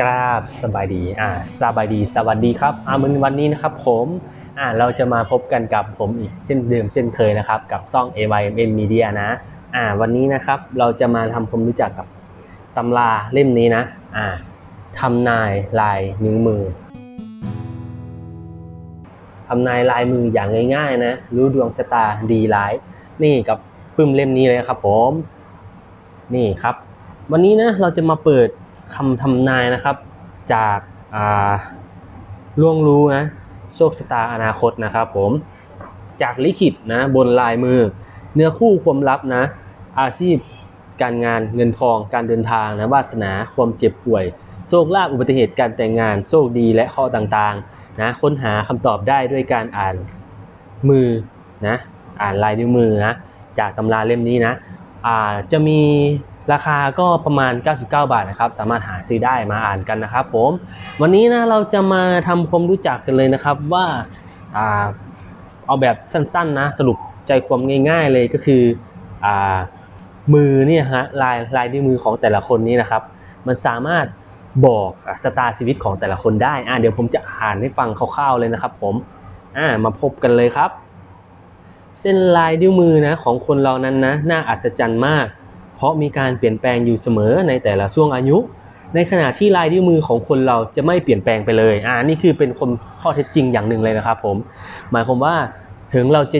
กราบสบายดีอ่าสบายดีสวัสดีครับอามันวันนี้นะครับผมอ่าเราจะมาพบกันกับผมอีกเช่นเดิมเช่นเคยนะครับกับซ่อง AYMN Media นะอ่าวันนี้นะครับเราจะมาทำความรู้จักกับตำราเล่มนี้นะอ่าทำนายลายนิ้วมือทำนายลายมืออย่างง่ายๆนะรู้ดวงชะตาดีร้าย นี่กับปึ้มเล่มนี้เลยครับผมนี่ครับ วันนี้นะเราจะมาเปิด คำทำนายนะครับ จากาล่วงรู้นะโชคชะตาอนาคตนะครับผม จากลิขิตนะบนลายมือ เนื้อคู่ความลับนะ อาชีพการงานเงินทองการเดินทางนะวาสนาความเจ็บป่วย โชคลาภอุบัติเหตุการแต่งงานโชคดีและข้อต่างๆนะค้นหาคำตอบได้ด้วยการอ่านมือนะอ่านลายนิ้วมือนะจากตำราเล่มนี้นะอ่าจะมี ราคาก็ประมาณ 99 บาทนะครับ สามารถหาซื้อได้มาอ่านกันนะครับผม วันนี้นะเราจะมาทำความรู้จักกันเลยนะครับว่าเอาแบบสั้นๆนะสรุปใจความง่าย ๆเลยก็คืออมือเนี่ยฮะลายลายนิ้วมือของแต่ละคนนี้นะครับ มันสามารถบอกสตาร์ชีวิตของแต่ละคนได้อ่าเดี๋ยวผมจะอ่านให้ฟังคร่าวๆเลยนะครับ ผมอ่ามาพบกันเลยครับ เส้นลายนิ้วมือนะของคนเรานั้นนะน่าอัศจรรย์มาก เพราะมีการเปลี่ยนแปลงอยู่เสมอในแต่ละช่วงอายุ ในขณะที่ลายนิ้วมือของคนเราจะไม่เปลี่ยนแปลงไปเลยอ่านี่คือเป็นคนข้อเท็จจริงอย่างหนึ่งเลยนะครับผมหมายความว่าถึงเราจะ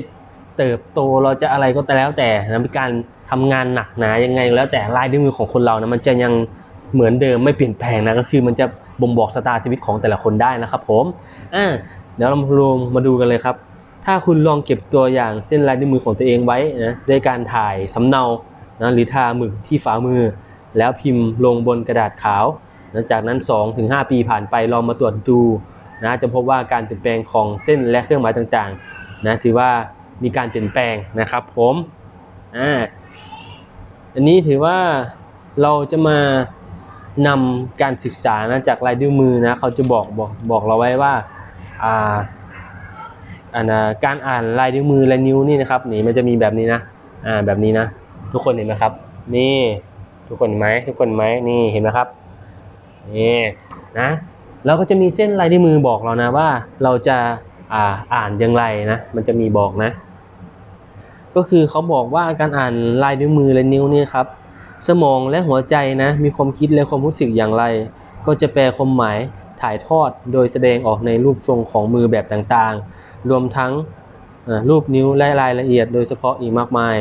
เติบโตเราจะอะไรก็แล้วแต่นะมีการทำงานหนักหนายังไงแล้วแต่ลายนิ้วมือของคนเรานะมันจะยังเหมือนเดิมไม่เปลี่ยนแปลงนะก็คือมันจะบ่งบอกสตาร์ชีวิตของแต่ละคนได้นะครับผมอ่าเดี๋ยวเราลงมาดูกันเลยครับ ถ้าคุณลองเก็บตัวอย่างเส้นลายนิ้วมือของตัวเองไว้นะด้วยการถ่ายสำเนา นะหรือทาหมึกที่ฝ่ามือ แล้วพิมพ์ลงบนกระดาษขาวนะจากนั้น 2-5 ปีผ่านไปลองมาตรวจดูนะจะพบว่าการเปลี่ยนแปลงของเส้นและเครื่องหมายต่างๆนะถือว่ามีการเปลี่ยนแปลงนะครับผมอ่าอันนี้ถือว่าเราจะมานำการศึกษานะจากลายนิ้วมือนะเขาจะบอกบอกบอกเราไว้ว่าอ่าอันนะการอ่านลายนิ้วมือและนิ้วนี่นะครับนี่มันจะมีแบบนี้นะอ่าแบบนี้นะ ทุกคนเห็นไหมครับ นี่ทุกคนเห็นไหมทุกคนเห็นไหมนี่เห็นไหมครับนี่นะแล้วก็จะมีเส้นลายนิ้วมือบอกเรานะว่าเราจะอ่าอ่านอย่างไรนะมันจะมีบอกนะ ก็คือเขาบอกว่าการอ่านลายนิ้วมือและนิ้วนี่ครับ สมองและหัวใจนะมีความคิดและความรู้สึกอย่างไร ก็จะแปลความหมายถ่ายทอดโดยแสดงออกในรูปทรงของมือแบบต่างๆ รวมทั้งรูปนิ้วและรายละเอียดโดยเฉพาะอีกมากมาย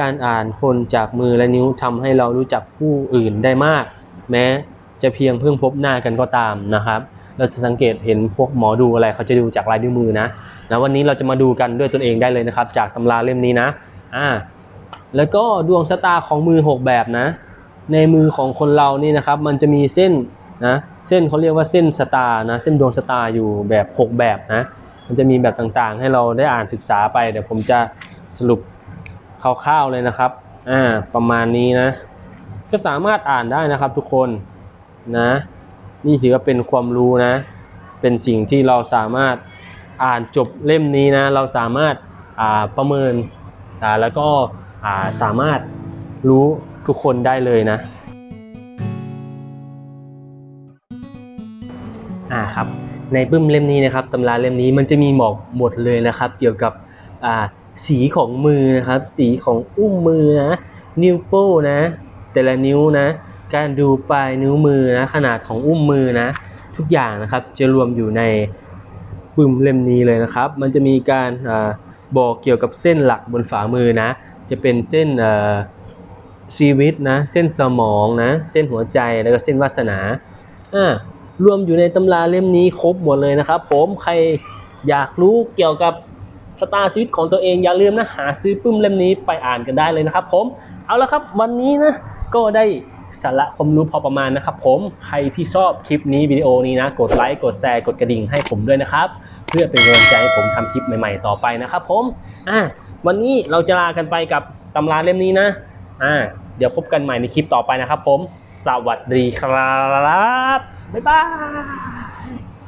การอ่านคนจากมือและนิ้วทำให้เรารู้จักผู้อื่นได้มาก แม้จะเพียงเพิ่งพบหน้ากันก็ตามนะครับ เราจะสังเกตเห็นพวกหมอดูอะไรเขาจะดูจากลายนิ้วมือนะนะวันนี้เราจะมาดูกันด้วยตนเองได้เลยนะครับ จากตำราเล่มนี้นะอ่าแล้วก็ดวงชะตาของมือหกแบบนะ ในมือของคนเรานี่นะครับ มันจะมีเส้นนะเส้นเขาเรียกว่าเส้นสตานะ เส้นดวงชะตาอยู่แบบหกแบบนะ มันจะมีแบบต่างๆ ให้เราได้อ่านศึกษาไปเดี๋ยวผมจะสรุป คร่าวๆเลยนะครับ อ่า ประมาณนี้นะ ก็สามารถอ่านได้นะครับทุกคนนะ นี่ถือว่าเป็นความรู้นะ เป็นสิ่งที่เราสามารถอ่านจบเล่มนี้นะ เราสามารถอ่าประเมินอ่าแล้วก็อ่าสามารถรู้ทุกคนได้เลยนะ อ่าครับ ในปึ้มเล่มนี้นะครับตำราเล่มนี้มันจะมีบอกหมดเลยนะครับ เกี่ยวกับอ่า สีของมือนะครับ สีของอุ้มมือนะ นิ้วโป้นะ แต่ละนิ้วนะ การดูปลายนิ้วมือนะ ขนาดของอุ้มมือนะ ทุกอย่างนะครับจะรวมอยู่ในปึ้มเล่มนี้เลยนะครับ มันจะมีการอบอกเกี่ยวกับเส้นหลักบนฝ่ามือนะ จะเป็นเส้นชีวิตนะ เส้นสมองนะ เส้นหัวใจแล้วก็เส้นวาสนาอ่ารวมอยู่ในตำราเล่มนี้ครบหมดเลยนะครับ ผมใครอยากรู้เกี่ยวกับ สตาร์ชีวิตของตัวเองอย่าลืมนะหาซื้อปึ้มเล่มนี้ไปอ่านกันได้เลยนะครับ ผมเอาละครับวันนี้นะก็ได้สาระความรู้พอประมาณนะครับ ผมใครที่ชอบคลิปนี้วิดีโอนี้นะ กดไลค์กดแชร์กดกระดิ่งให้ผมด้วยนะครับ เพื่อเป็นกำลังใจให้ผมทำคลิปใหม่ ๆ ต่อไปนะครับ ผมอะวันนี้เราจะลากันไปกับตำราเล่มนี้นะอ่าเดี๋ยวพบกันใหม่ในคลิปต่อไปนะครับ ผมสวัสดีครับบ๊ายบาย